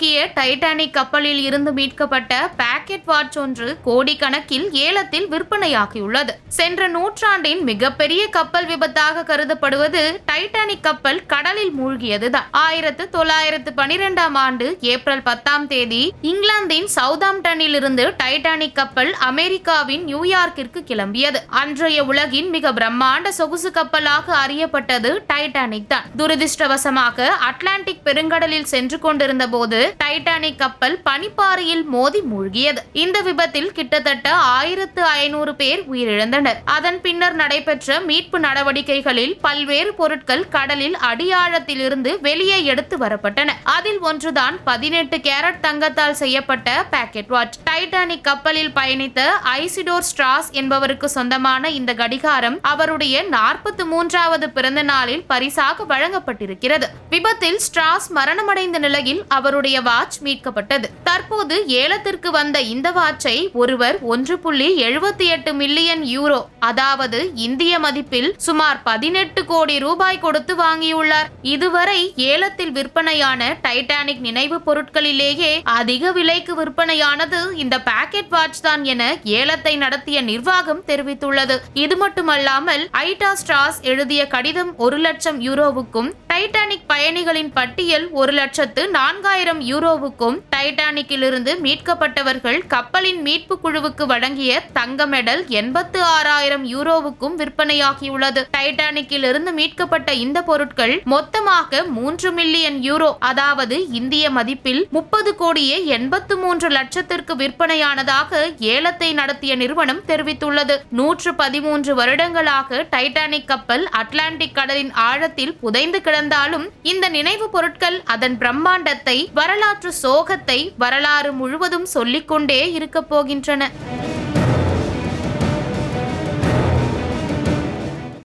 மூழ்கிய டைட்டானிக் கப்பலில் இருந்து மீட்கப்பட்ட பாக்கெட் வாட்ச் ஒன்று கோடிக்கணக்கில் ஏலத்தில் விற்பனையாகியுள்ளது. சென்ற நூற்றாண்டின் மிகப்பெரிய கப்பல் விபத்தாக கருதப்படுவது டைட்டானிக் கப்பல் கடலில் மூழ்கியதுதான். ஆயிரத்து தொள்ளாயிரத்து பனிரெண்டாம் ஆண்டு ஏப்ரல் பத்தாம் தேதி இங்கிலாந்தின் சவுதாம்டனில் இருந்து டைட்டானிக் கப்பல் அமெரிக்காவின் நியூயார்க்கிற்கு கிளம்பியது. அன்றைய உலகின் மிக பிரம்மாண்ட சொகுசு கப்பலாக அறியப்பட்டது டைட்டானிக் தான். துரதிர்ஷ்டவசமாக அட்லாண்டிக் பெருங்கடலில் சென்று கொண்டிருந்த போது டைட்டானிக் கப்பல் பனிப்பாறையில் மோதி மூழ்கியது. இந்த விபத்தில் கிட்டத்தட்ட ஆயிரத்து ஐநூறு பேர் உயிரிழந்தனர். அதன் பின்னர் நடைபெற்ற மீட்பு நடவடிக்கைகளில் பல்வேறு பொருட்கள் கடலில் அடியாழத்திலிருந்து வெளியே எடுத்து வரப்பட்டன. அதில் ஒன்றுதான் பதினெட்டு கேரட் தங்கத்தால் செய்யப்பட்ட பாக்கெட் வாட்ச் டைட்டானிக் கப்பலில் பயணித்த ஐசிடோர் ஸ்ட்ராஸ் என்பவருக்கு சொந்தமான இந்த கடிகாரம் அவருடைய நாற்பத்தி மூன்றாவது பிறந்த நாளில் பரிசாக வழங்கப்பட்டிருக்கிறது. விபத்தில் ஸ்ட்ராஸ் மரணமடைந்த நிலையில் அவருடைய வாட்ச் மீட்கப்பட்டது. தற்போது ஏலத்திற்கு வந்த இந்த வாட்சை ஒருவர் ஒன்று புள்ளி எழுபத்தி எட்டு மில்லியன் யூரோ அதாவது இந்திய மதிப்பில் சுமார் பதினெட்டு கோடி ரூபாய் கொடுத்து வாங்கியுள்ளார். இதுவரை ஏலத்தில் விற்பனையான டைட்டானிக் நினைவு பொருட்களிலேயே அதிக விலைக்கு விற்பனையானது இந்த பாக்கெட் வாட்ச் தான் என ஏலத்தை நடத்திய நிர்வாகம் தெரிவித்துள்ளது. இது மட்டுமல்லாமல் ஐடா ஸ்ட்ராஸ் எழுதிய கடிதம் ஒரு லட்சம் யூரோவுக்கும் டைட்டானிக் பயணிகளின் பட்டியல் ஒரு லட்சத்து நான்காயிரம் யூரோவுக்கும் டைட்டானிக்கிலிருந்து மீட்கப்பட்டவர்கள் கப்பலின் மீட்பு குழுவுக்கு வழங்கிய தங்க மெடல் எண்பத்து ஆறாயிரம் யூரோவுக்கும் விற்பனையாகியுள்ளது. டைட்டானிக்கிலிருந்து மீட்கப்பட்ட இந்த பொருட்கள் மொத்தமாக மூன்று மில்லியன் யூரோ அதாவது இந்திய மதிப்பில் முப்பது கோடியே எண்பத்து மூன்று லட்சத்திற்கு விற்பனையானதாக ஏலத்தை நடத்திய நிறுவனம் தெரிவித்துள்ளது. நூற்று பதிமூன்று வருடங்களாக டைட்டானிக் கப்பல் அட்லாண்டிக் கடலின் ஆழத்தில் புதைந்து கிடந்தாலும் இந்த நினைவு பொருட்கள் அதன் பிரம்மாண்டத்தை வரலாற்று சோகத்தை வரலாறு முழுவதும் சொல்லிக்கொண்டே இருக்கப் போகின்றன.